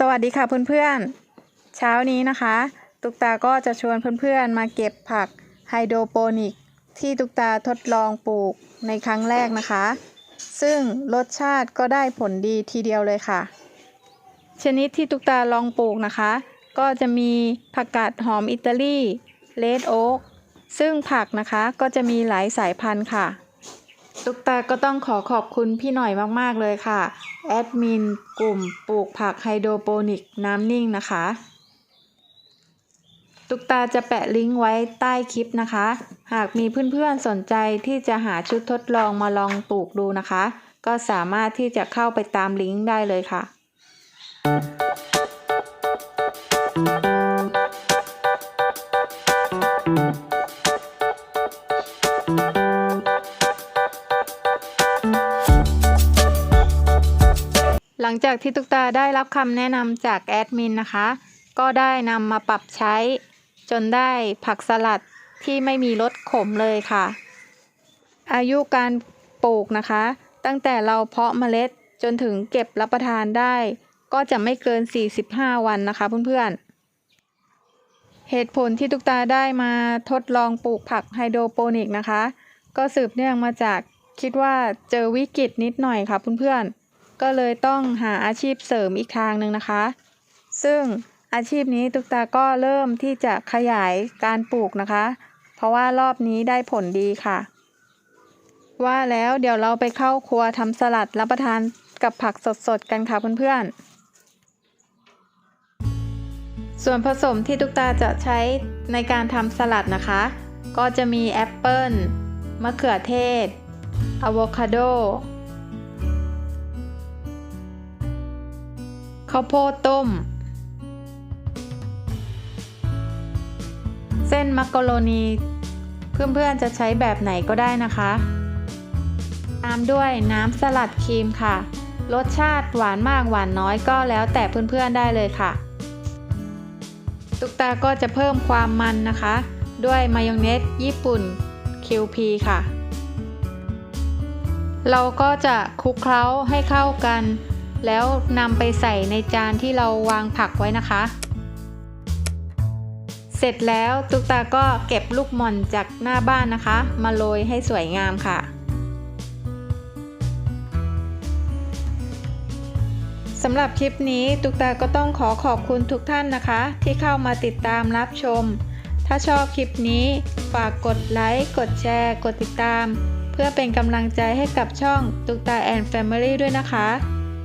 สวัสดีค่ะเพื่อนๆ เช้านี้นะคะ ตุกตาก็จะชวนเพื่อนๆ มาเก็บผักไฮโดรโปนิก ที่ตุกตาทดลองปลูกในครั้งแรกนะคะ ซึ่งรสชาติก็ได้ผลดีทีเดียวเลยค่ะ ชนิดที่ตุกตาลองปลูกนะคะ ก็จะมีผักกาดหอมอิตาลีเลดโอ๊กซึ่งผักนะคะก็จะมีหลายสายพันธุ์ค่ะ ตุกตาก็ต้องขอขอบคุณพี่หน่อยมากๆเลยค่ะ แอดมินกลุ่มปลูกผักไฮโดรโปนิกน้ำนิ่งนะคะ ตุกตาจะแปะลิงก์ไว้ใต้คลิปนะคะ หากมีเพื่อนๆสนใจที่จะหาชุดทดลองมาลองปลูกดูนะคะ ก็สามารถที่จะเข้าไปตามลิงก์ได้เลยค่ะ หลังจากที่ตุกตาได้รับคำแนะนำจากแอดมินนะคะ ก็ได้นำมาปรับใช้ จนได้ผักสลัดที่ไม่มีรสขมเลยค่ะ อายุการปลูกนะคะ ตั้งแต่เราเพาะเมล็ดจนถึงเก็บรับประทานได้ ก็จะไม่เกิน 45 วันนะคะเพื่อนๆ เหตุผลที่ตุกตาได้มาทดลองปลูกผักไฮโดรโปนิกนะคะ ก็สืบเนื่องมาจากคิดว่าเจอวิกฤตนิดหน่อยค่ะเพื่อนๆ ก็เลยต้องหาอาชีพเสริมอีกทางหนึ่งนะคะ ซึ่งอาชีพนี้ตุกตาก็เริ่มที่จะขยายการปลูกนะคะ เพราะว่ารอบนี้ได้ผลดีค่ะ ว่าแล้วเดี๋ยวเราไปเข้าครัวทำสลัดรับประทานกับผักสดๆกันค่ะเพื่อนๆส่วนผสมที่ตุกตาจะใช้ในการทำสลัดนะคะ ก็จะมีแอปเปิลมะเขือเทศอะโวคาโด ข้าวโพดต้ม เส้นมักกะโรนี เพื่อนๆจะใช้แบบไหนก็ได้นะคะตามด้วยน้ำสลัดครีมค่ะ รสชาติหวานมากหวานน้อยก็แล้วแต่เพื่อนๆได้เลยค่ะ ตุกตาก็จะเพิ่มความมันนะคะ ด้วยมายองเนสญี่ปุ่น QP ค่ะ เราก็จะคลุกเคล้าให้เข้ากัน แล้วนำไปใส่ในจานที่เราวางผักไว้นะคะ เสร็จแล้วตุกตาก็เก็บลูกหม่อนจากหน้าบ้านนะคะ มาโรยให้สวยงามค่ะ สำหรับคลิปนี้ตุกตาก็ต้องขอขอบคุณทุกท่านนะคะ ที่เข้ามาติดตามรับชม ถ้าชอบคลิปนี้ฝากกดไลค์ กดแชร์ กดติดตาม เพื่อเป็นกำลังใจให้กับช่องตุกตาแอนด์แฟมิลี่ด้วยนะคะ